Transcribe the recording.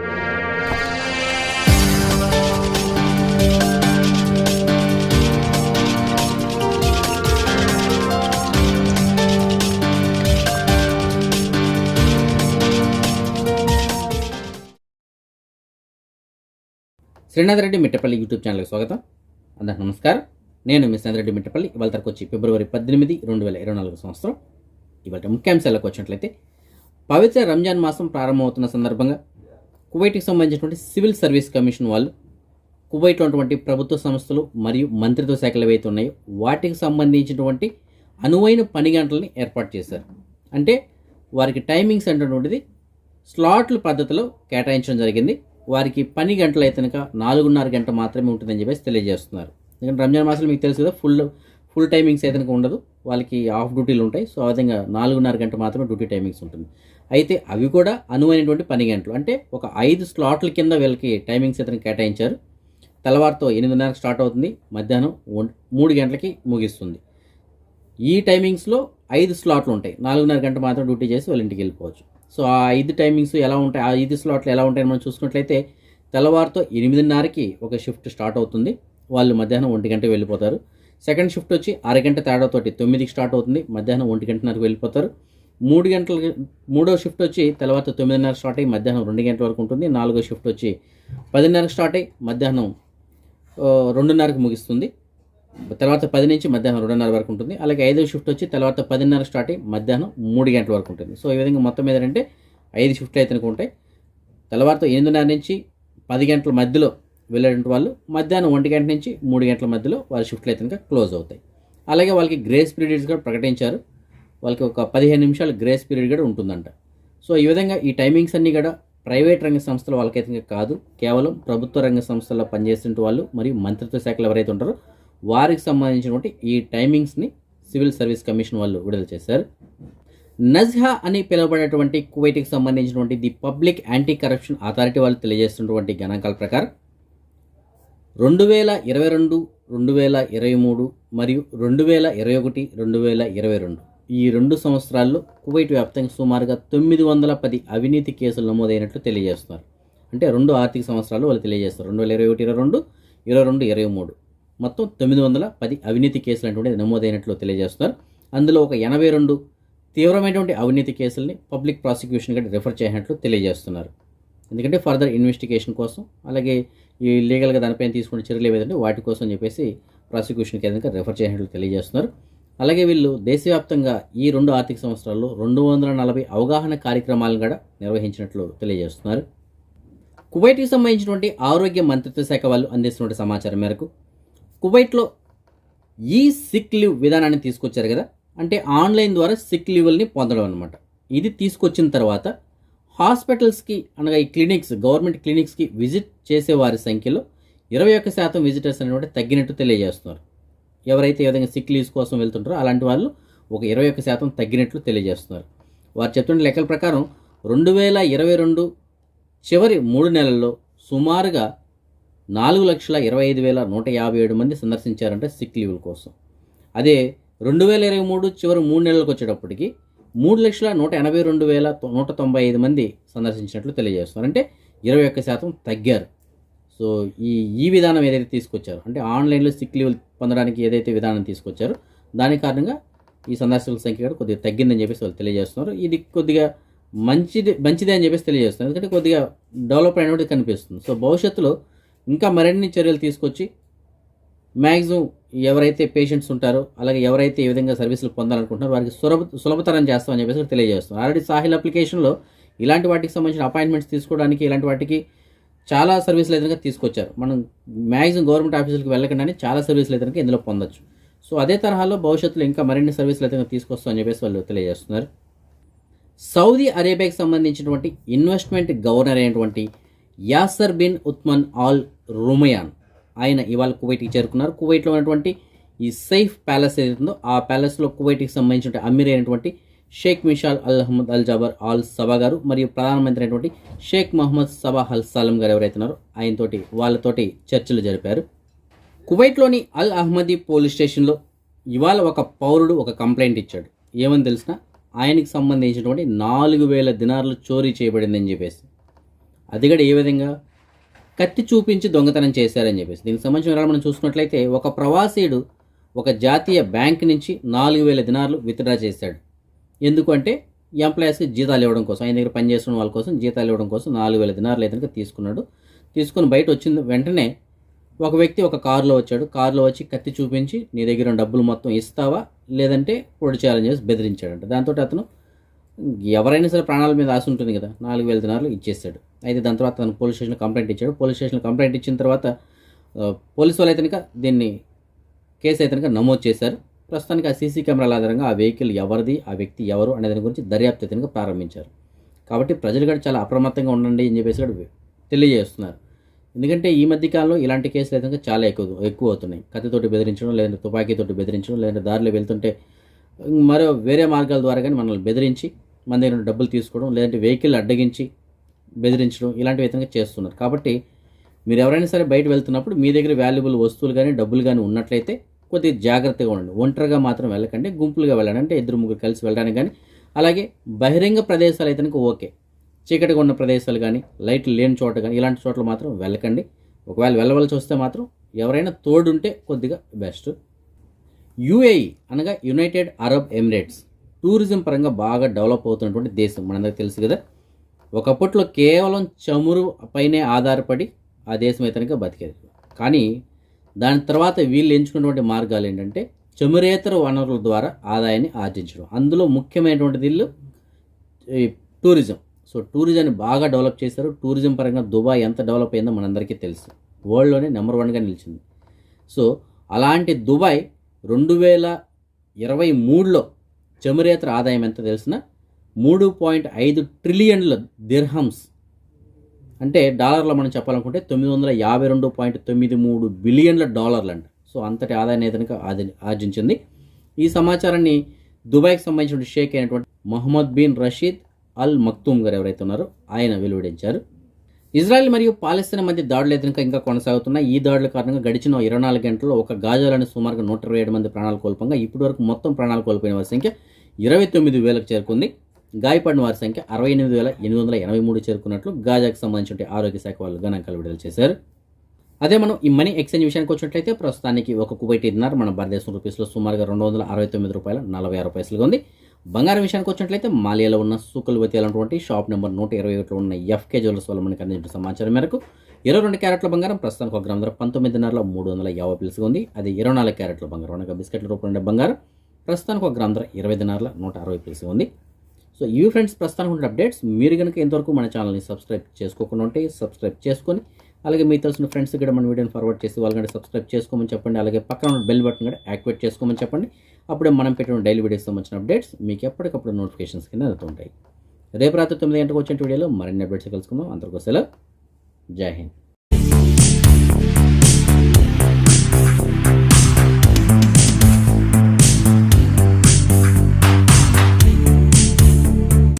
Srinath Reddy Mittapalli YouTube ఛానల్కి స్వాగతం. అందరికి నమస్కారం. నేను మీ శ్రీనాథ్ రెడ్డి మిట్టపల్లి. ఇవాళ తరకు వచ్చి ఫిబ్రవరి పద్దెనిమిది రెండు వేల ఇరవై నాలుగు సంవత్సరం. ఇవాళ ముఖ్యాంశాలకు వచ్చినట్లయితే పవిత్ర రంజాన్ మాసం ప్రారంభమవుతున్న సందర్భంగా కువైట్కి సంబంధించినటువంటి సివిల్ సర్వీస్ కమిషన్ వాళ్ళు కువైట్లో ఉన్నటువంటి ప్రభుత్వ సంస్థలు మరియు మంత్రిత్వ శాఖలు ఏవైతే ఉన్నాయో వాటికి సంబంధించినటువంటి అనువైన పని గంటలని ఏర్పాటు చేశారు. అంటే వారికి టైమింగ్స్ అనేటువంటిది స్లాట్ల పద్ధతిలో కేటాయించడం జరిగింది. వారికి పని గంటలు అయితే కనుక నాలుగున్నర గంట మాత్రమే ఉంటుందని చెప్పేసి తెలియజేస్తున్నారు. ఎందుకంటే రంజాన్ మాసంలో మీకు తెలుసు కదా ఫుల్ ఫుల్ టైమింగ్స్ అయితే కనుక ఉండదు. వాళ్ళకి ఆఫ్ డ్యూటీలు ఉంటాయి. సో ఆ విధంగా నాలుగున్నర గంట మాత్రమే డ్యూటీ టైమింగ్స్ ఉంటుంది. అయితే అవి కూడా అనువైనటువంటి పని గంటలు. అంటే ఒక ఐదు స్లాట్ల కింద వీళ్ళకి టైమింగ్స్ ఇతను కేటాయించారు. తెల్లవారితో ఎనిమిదిన్నరకు స్టార్ట్ అవుతుంది. మధ్యాహ్నం మూడు గంటలకి ముగిస్తుంది. ఈ టైమింగ్స్లో ఐదు స్లాట్లు ఉంటాయి. నాలుగున్నర గంట మాత్రం డ్యూటీ చేసి వాళ్ళ ఇంటికి వెళ్ళిపోవచ్చు. సో ఆ ఐదు టైమింగ్స్ ఎలా ఉంటాయి? ఆ ఐదు స్లాట్లు ఎలా ఉంటాయని మనం చూసుకున్నట్లయితే తెల్లవారితో ఎనిమిదిన్నరకి ఒక షిఫ్ట్ స్టార్ట్ అవుతుంది. వాళ్ళు మధ్యాహ్నం ఒంటి గంట వెళ్ళిపోతారు. సెకండ్ షిఫ్ట్ వచ్చి అరగంట తేడాతోటి తొమ్మిదికి స్టార్ట్ అవుతుంది. మధ్యాహ్నం ఒంటి గంటన్నరకు వెళ్ళిపోతారు. మూడు గంటలకి మూడో షిఫ్ట్ వచ్చి తర్వాత తొమ్మిదిన్నర స్టార్ట్ అయ్యి మధ్యాహ్నం రెండు గంటల వరకు ఉంటుంది. నాలుగో షిఫ్ట్ వచ్చి పదిన్నరకు స్టార్ట్ అయ్యి మధ్యాహ్నం రెండున్నరకు ముగిస్తుంది. తర్వాత పది నుంచి మధ్యాహ్నం రెండున్నర వరకు ఉంటుంది. అలాగే ఐదో షిఫ్ట్ వచ్చి తర్వాత పదిన్నర స్టార్ట్ అయ్యి మధ్యాహ్నం మూడు గంటల వరకు ఉంటుంది. సో ఈ విధంగా మొత్తం ఏదంటే ఏంటంటే ఐదు షిఫ్ట్లు అయితే ఉంటాయి. తర్వాత ఎనిమిదిన్నర నుంచి పది గంటల మధ్యలో వెళ్ళేటువంటి వాళ్ళు మధ్యాహ్నం ఒంటి గంట నుంచి మూడు గంటల మధ్యలో వారి షిఫ్ట్లు అయితే కనుక క్లోజ్ అవుతాయి. అలాగే వాళ్ళకి గ్రేస్ పీరియడ్స్ కూడా ప్రకటించారు. వాళ్ళకి ఒక పదిహేను నిమిషాలు గ్రేస్ పీరియడ్ కూడా ఉంటుందంట. సో ఈ విధంగా ఈ టైమింగ్స్ అన్నీ కూడా ప్రైవేట్ రంగ సంస్థల వాళ్ళకైతే కాదు. కేవలం ప్రభుత్వ రంగ సంస్థల్లో పనిచేస్తున్న వాళ్ళు మరియు మంత్రిత్వ శాఖలు ఎవరైతే ఉంటారో వారికి సంబంధించినటువంటి ఈ టైమింగ్స్ని సివిల్ సర్వీస్ కమిషన్ వాళ్ళు విడుదల చేశారు. నజ్హా అని పిలువబడేటువంటి కువైట్కి సంబంధించినటువంటి the public anti corruption authority వాళ్ళు తెలియజేస్తున్నటువంటి గణాంకాల ప్రకారం రెండు వేల ఇరవై రెండు రెండు వేల ఇరవై మూడు మరియు రెండు వేల ఇరవై ఒకటి రెండు వేల ఇరవై రెండు ఈ రెండు సంవత్సరాల్లో కువైట్ వ్యాప్తంగా సుమారుగా తొమ్మిది వందల పది అవినీతి కేసులు నమోదైనట్లు తెలియజేస్తున్నారు. అంటే రెండు ఆర్థిక సంవత్సరాలు వాళ్ళు తెలియజేస్తారు. రెండు వేల ఇరవై ఒకటి ఇరవై రెండు ఇరవై రెండు ఇరవై మూడు. మొత్తం తొమ్మిది వందల పది అవినీతి కేసులు అటువంటిది నమోదైనట్లు తెలియజేస్తున్నారు. అందులో ఒక ఎనభై రెండు తీవ్రమైనటువంటి అవినీతి కేసుల్ని పబ్లిక్ ప్రాసిక్యూషన్ గట్టి రిఫర్ చేయనట్లు తెలియజేస్తున్నారు. ఎందుకంటే ఫర్దర్ ఇన్వెస్టిగేషన్ కోసం అలాగే ఈ లీగల్గా దానిపైన తీసుకునే చర్యలు ఏవైతే వాటి కోసం చెప్పేసి ప్రాసిక్యూషన్కి ఏదైనా రిఫర్ చేయనట్లు తెలియజేస్తున్నారు. అలాగే వీళ్ళు దేశవ్యాప్తంగా ఈ రెండు ఆర్థిక సంవత్సరాల్లో రెండు వందల నలభై అవగాహన కార్యక్రమాలను కూడా నిర్వహించినట్లు తెలియజేస్తున్నారు. కువైట్కి సంబంధించినటువంటి ఆరోగ్య మంత్రిత్వ శాఖ వాళ్ళు అందిస్తున్న సమాచారం మేరకు కువైట్లో ఈ సిక్ లీవ్ విధానాన్ని తీసుకొచ్చారు కదా? అంటే ఆన్లైన్ ద్వారా సిక్ లీవ్ని పొందడం అనమాట ఇది తీసుకొచ్చిన తర్వాత హాస్పిటల్స్కి అనగా ఈ క్లినిక్స్ గవర్నమెంట్ క్లినిక్స్కి విజిట్ చేసే వారి సంఖ్యలో ఇరవై ఒక్క శాతం విజిటర్స్ అనేటువంటి తగ్గినట్టు తెలియజేస్తున్నారు. ఎవరైతే ఈ విధంగా సిక్ లీవ్స్ కోసం వెళ్తుంటారో అలాంటి వాళ్ళు ఒక ఇరవై ఒక్క శాతం తగ్గినట్లు తెలియజేస్తున్నారు. వారు చెప్తున్న లెక్కల ప్రకారం రెండు వేల ఇరవై రెండు చివరి మూడు నెలల్లో సుమారుగా నాలుగు లక్షల ఇరవై ఐదు వేల నూట యాభై ఏడు మంది సందర్శించారంటే సిక్ లీవుల కోసం. అదే రెండు వేల ఇరవై మూడు చివరి మూడు నెలలకు వచ్చేటప్పటికి మూడు లక్షల నూట ఎనభై రెండు వేల నూట తొంభై ఐదు మంది సందర్శించినట్లు తెలియజేస్తున్నారు. అంటే ఇరవై ఒక్క శాతం తగ్గారు. సో ఈ ఈ విధానం ఏదైతే తీసుకొచ్చారో అంటే ఆన్లైన్లో సిక్ లీవ్ పొందడానికి ఏదైతే విధానం తీసుకొచ్చారో దాని కారణంగా ఈ సందర్శకుల సంఖ్య కూడా కొద్దిగా తగ్గిందని చెప్పేసి వాళ్ళు తెలియజేస్తున్నారు. ఇది కొద్దిగా మంచిది మంచిదే అని చెప్పేసి తెలియజేస్తున్నారు. ఎందుకంటే కొద్దిగా డెవలప్ అయినట్టు కనిపిస్తుంది. సో భవిష్యత్తులో ఇంకా మరిన్ని చర్యలు తీసుకొచ్చి మ్యాక్సిమం ఎవరైతే పేషెంట్స్ ఉంటారో అలాగే ఎవరైతే ఈ విధంగా సర్వీసులు పొందాలనుకుంటున్నారో వారికి సులభ సులభతరం చేస్తామని చెప్పేసి తెలియజేస్తున్నారు. ఆల్రెడీ సాహిల్ అప్లికేషన్లో ఇలాంటి వాటికి సంబంధించిన అపాయింట్మెంట్స్ తీసుకోవడానికి ఇలాంటి వాటికి చాలా సర్వీసులు ఏదైనా తీసుకొచ్చారు. మనం మ్యాక్సిమం గవర్నమెంట్ ఆఫీసులకు వెళ్ళకుండానే చాలా సర్వీసులు ఏదైనా ఇందులో పొందొచ్చు. సో అదే తరహాలో భవిష్యత్తులో ఇంకా మరిన్ని సర్వీసులు అయితే తీసుకొస్తామని చెప్పేసి వాళ్ళు తెలియజేస్తున్నారు. సౌదీ అరేబియాకి సంబంధించినటువంటి ఇన్వెస్ట్మెంట్ గవర్నర్ అయినటువంటి Yasir bin Othman Al Rumayyan. ఆయన ఇవాళ కువైట్కి చేరుకున్నారు. కువైట్లో ఉన్నటువంటి ఈ సైఫ్ ప్యాలెస్ ఏదైతుందో ఆ ప్యాలెస్లో కువైట్కి సంబంధించిన అమీర్ అయినటువంటి Sheikh Mishal Al Ahmad Al Jaber Al Sabah గారు మరియు ప్రధానమంత్రి అయినటువంటి షేక్ మహమ్మద్ సభా అల్ సలం గారు ఎవరైతున్నారో ఆయనతోటి వాళ్ళతోటి చర్చలు జరిపారు. కువైట్లోని అల్ అహ్మదీ పోలీస్ స్టేషన్లో ఇవాళ ఒక పౌరుడు ఒక కంప్లైంట్ ఇచ్చాడు. ఏమని తెలిసిన ఆయనకి సంబంధించినటువంటి నాలుగు వేల దినార్లు చోరీ చేయబడిందని చెప్పేసి. అది కూడా ఏ విధంగా? కత్తి చూపించి దొంగతనం చేశారని చెప్పేసి. దీనికి సంబంధించిన వివరాలు మనం చూసుకున్నట్లయితే ఒక ప్రవాసీయుడు ఒక జాతీయ బ్యాంక్ నుంచి నాలుగు వేల దినార్లు విత్డ్రా చేశాడు. ఎందుకంటే ఎంప్లాయీస్కి జీతాలు ఇవ్వడం కోసం ఆయన దగ్గర పనిచేస్తున్న వాళ్ళ కోసం జీతాలు ఇవ్వడం కోసం నాలుగు వేల దినారులు అయితే తీసుకున్నాడు. తీసుకుని బయట వచ్చిన వెంటనే ఒక వ్యక్తి ఒక కారులో వచ్చాడు. కారులో వచ్చి కత్తి చూపించి నీ దగ్గర ఉన్న డబ్బులు మొత్తం ఇస్తావా? లేదంటే పొడి చేయాలని బెదిరించాడంట. దాంతో అతను ఎవరైనా సరే ప్రాణాల మీద ఆశ ఉంటుంది కదా నాలుగు వేల దినారులు ఇచ్చేసాడు అయితే దాని తర్వాత తను పోలీస్ స్టేషన్లో కంప్లైంట్ ఇచ్చాడు. పోలీస్ స్టేషన్లో కంప్లైంట్ ఇచ్చిన తర్వాత పోలీసు వాళ్ళు అయితే దీన్ని కేసు అయితే నమోదు చేశారు. ప్రస్తుతానికి ఆ సీసీ కెమెరాల ఆధారంగా ఆ వెహికల్ ఎవరిది ఆ వ్యక్తి ఎవరు అనే దాని గురించి దర్యాప్తు అయితే ప్రారంభించారు. కాబట్టి ప్రజలు కూడా చాలా అప్రమత్తంగా ఉండండి అని చెప్పేసి కూడా తెలియజేస్తున్నారు. ఎందుకంటే ఈ మధ్యకాలంలో ఇలాంటి కేసులు అయితే చాలా ఎక్కువ ఎక్కువ అవుతున్నాయి. కత్తితోటి బెదిరించడం లేదంటే తుపాకీతోటి బెదిరించడం లేదంటే దారిలో వెళ్తుంటే మరో వేరే మార్గాల ద్వారా కానీ మనల్ని బెదిరించి మన దగ్గర నుండి డబ్బులు తీసుకోవడం లేదంటే వెహికల్ అడ్డగించి బెదిరించడం ఇలాంటి విధంగా చేస్తున్నారు. కాబట్టి మీరు ఎవరైనా సరే బయట వెళ్తున్నప్పుడు మీ దగ్గర వాల్యుబుల్ వస్తువులు కానీ డబ్బులు కానీ ఉన్నట్లయితే కొద్దిగా జాగ్రత్తగా ఉండండి. ఒంటరిగా మాత్రం వెళ్ళకండి. గుంపులుగా వెళ్ళండి. అంటే ఇద్దరు ముగ్గురు కలిసి వెళ్ళడానికి కానీ అలాగే బహిరంగ ప్రదేశాలు అయితే ఓకే. చీకటిగా ఉన్న ప్రదేశాలు కానీ లైట్లు లేని చోట కానీ ఇలాంటి చోట్ల మాత్రం వెళ్ళకండి. ఒకవేళ వెళ్ళవలసి వస్తే మాత్రం ఎవరైనా తోడుంటే కొద్దిగా బెస్ట్. యుఏఈ అనగా యునైటెడ్ అరబ్ ఎమిరేట్స్. టూరిజం పరంగా బాగా డెవలప్ అవుతున్నటువంటి దేశం. మనందరికీ తెలుసు కదా. ఒకప్పట్లో కేవలం చమురు పైనే ఆధారపడి ఆ దేశం అయితే బతికేది. కానీ దాని తర్వాత వీళ్ళు ఎంచుకున్నటువంటి మార్గాలు ఏంటంటే చమురేతర వనరుల ద్వారా ఆదాయాన్ని ఆర్జించడం. అందులో ముఖ్యమైనటువంటిది వీళ్ళు ఈ టూరిజం. సో టూరిజాన్ని బాగా డెవలప్ చేశారు. టూరిజం పరంగా దుబాయ్ ఎంత డెవలప్ అయిందో మనందరికీ తెలుసు. వరల్డ్లోనే నెంబర్ వన్గా నిలిచింది. సో అలాంటి దుబాయ్ రెండు వేల ఇరవై మూడులో చమురేతర ఆదాయం ఎంత తెలిసిన మూడు పాయింట్ ఐదు ట్రిలియన్ల దిర్హమ్స్ అంటే డాలర్లో మనం చెప్పాలనుకుంటే తొమ్మిది వందల యాభై రెండు పాయింట్ తొమ్మిది మూడు బిలియన్ల డాలర్లు అంట సో అంతటి ఆదాయాన్ని ఏదైనా ఆర్జించింది. ఈ సమాచారాన్ని దుబాయ్కి సంబంధించిన షేక్ అయినటువంటి Mohammed bin Rashid Al Maktoum గారు ఎవరైతే ఉన్నారో ఆయన వెలువడించారు. ఇజ్రాయెల్ మరియు పాలస్తీనా మధ్య దాడులు ఎదురుగా ఇంకా కొనసాగుతున్నాయి. ఈ దాడుల కారణంగా గడిచిన ఇరవై నాలుగు గంటల్లో ఒక గాజాలోని సుమారుగా నూట ఇరవై ఏడు మంది ప్రాణాలు కోల్పోగా ఇప్పటి వరకు మొత్తం ప్రాణాలు కోల్పోయిన వారి సంఖ్య ఇరవై తొమ్మిది వేలకు చేరుకుంది. గాయపడిన వారి సంఖ్య అరవై ఎనిమిది వేల ఎనిమిది వందల ఎనభై మూడు చేరుకున్నట్లు గాజాకు సంబంధించిన ఆరోగ్య శాఖ వాళ్ళు గణాంకాలు విడుదల చేశారు. అదే మనం ఈ మనీ ఎక్స్చేంజ్ విషయానికి వచ్చినట్లయితే ప్రస్తుతానికి ఒక కువైట్ మన భారతదేశం రూపీస్లో సుమారుగా రెండు వందల అరవై తొమ్మిది రూపాయల నలభై ఆరు పైసలుగా ఉంది. బంగారం విషయానికి వచ్చినట్లయితే మాలియాలో ఉన్న సూకల్వతి అనేటువంటి షాప్ నెంబర్ నూట ఇరవై ఒకటిలో ఉన్న ఎఫ్కే జ్యువెలర్స్ వల్ల మనకి అందించిన సమాచారం మేరకు ఇరవై రెండు క్యారెట్ల బంగారం ప్రస్తుతానికి ఒక గ్రామ ధర పంతొమ్మిదిన్నరలో మూడు వందల యాభై పిలుసుగా ఉంది. అది ఇరవై నాలుగు క్యారెట్ల బంగారం. అనగా బిస్కెట్ల రూపంలో ఉండే బంగారం ప్రస్తుతానికి ఒక గ్రామ ధర ఇరవై దినార్ల నూట అరవై పిలుసుగా ఉంది. సో ఇవి ఫ్రెండ్స్ ప్రస్తుతానికి ఉన్న అప్డేట్స్ మీరు కనుక ఇంతవరకు మన ఛానల్ని సబ్స్క్రైబ్ చేసుకోకుండా ఉంటే సబ్స్క్రైబ్ చేసుకొని అలాగే మీ తెలిసిన ఫ్రెండ్స్ కూడా మన వీడియోని ఫార్వర్డ్ చేసి వాళ్ళకంటే సబ్స్క్రైబ్ చేసుకోమని చెప్పండి అలాగే పక్కన ఉన్న బెల్ బటన్ కూడా యాక్టివేట్ చేసుకోమని చెప్పండి. అప్పుడే మనం పెట్టిన డైలీ వీడియోస్ సంబంధించిన అప్డేట్స్ మీకు ఎప్పటికప్పుడు నోటిఫికేషన్స్ కింద అందుతుంటాయి. రేపు రాత్రి తొమ్మిది గంటలకు వచ్చిన వీడియోలో మరిన్ని అప్డేట్స్ కలుసుకుందాం. అందరికీ సెలవు. జై హింద్.